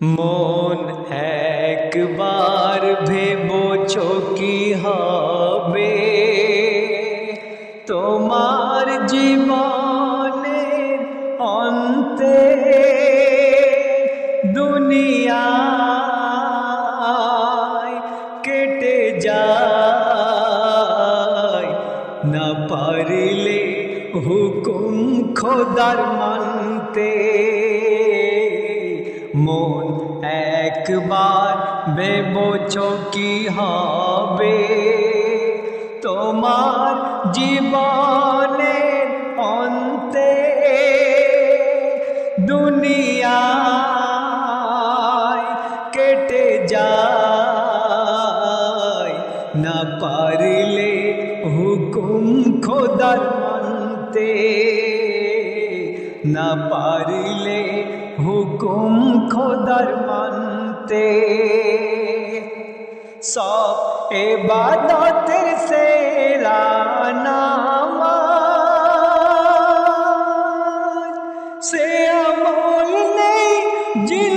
মন একবার ভেবছ কি হবে। তোমার জীবনের অন্তে দুনিয়ায় কেটে যায়। না পারিলে হুকুম খোদার মানতে একবার ভেবছ কি হবে তোমার জীবনের অন্তে দুনিয়ায় কেটে যায়। না পারিলে হুকুম খোদার মানতে সব এবাদতের সেরা নামাজ সে আমল নেই জিলতে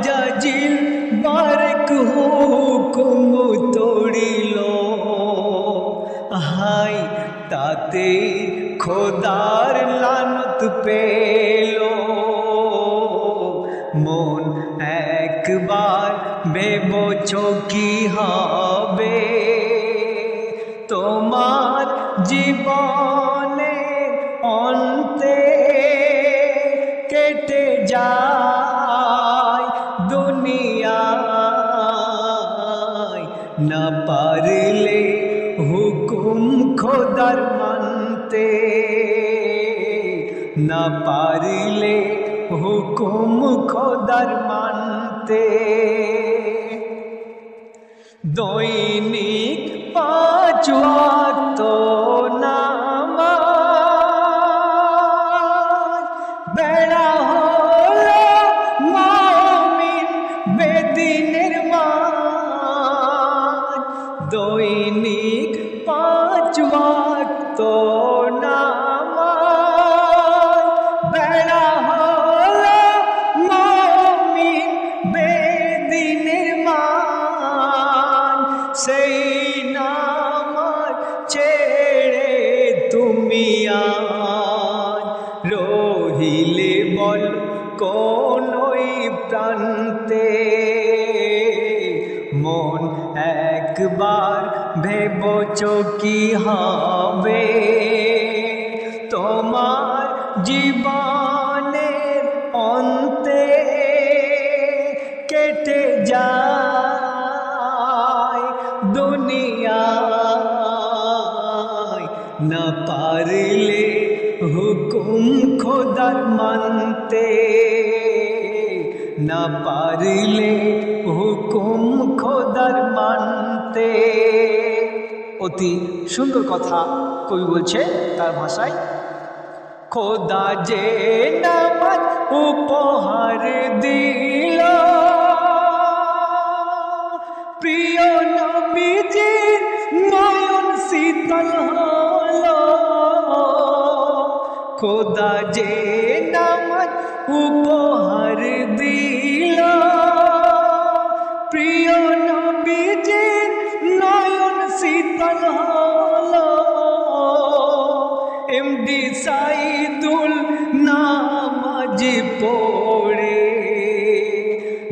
আজাজিল বারক হুকুম তড়িল। হাই, তাতে খোদার লানত পেল। মন একবার ভেবছ কি হবে? তোমার জীবনে না পারলে হুকুম খোদার মানতে। না পারলে হুকুম খোদার মানতে। দৈনিক পাঁচ বেড়া হলো মমিন বেদিনের মান দৈনিক পাঁচ ওয়াক্ত নামাজ। বেড়া হলো মমিন বেদিনের মান। সেই নামাজ ছেড়ে তুমি আজ রহিলে বল কোনই প্রান্তে? মন একবার ভেবছ কি হবে। তোমার জীবনের অন্তে কেটে যায় দুনিয়ায়। না পারলে হুকুম খোদার মানতে না পারিলে হুকুম খোদার মানতে। অতি সুন্দর কথা কবি বলছে তার ভাষায়। খোদা যে নামাজ উপহার দিল, প্রিয় নবীজির নয়ন শীতল হলো। খোদা যে নামাজ উপহার দিল। প্রিয় নবীজির নয়ন শীতল হলো। এমডি সাইদুল নামাজ পড়ে।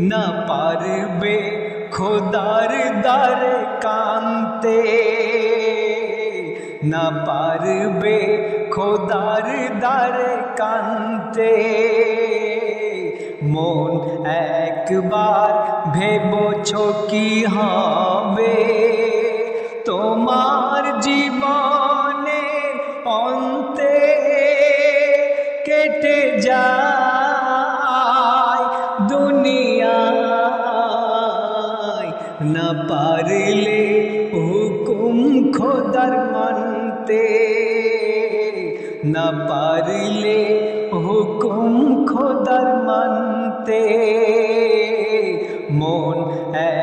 না পারবে খোদার দ্বার কান্তে। না পারবে খোদার দ্বার কান্তে। মন একবার ভেবছ কি হবে? তোমার জীবনে অন্তে কেটে যায় দুনিয়ায়। না পারলে হুকুম খোদার মানতে না পারলে হুকুম খোদার মানতে। মন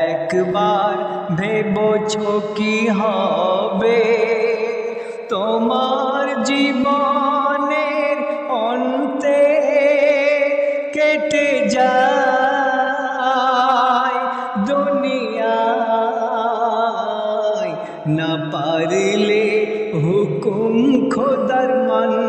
একবার ভেবছ কি হবে? তোমার জীবনের অন্তে কেটে যায় দুনিয়ায়। না পারলে হুকুম খোদার মানতে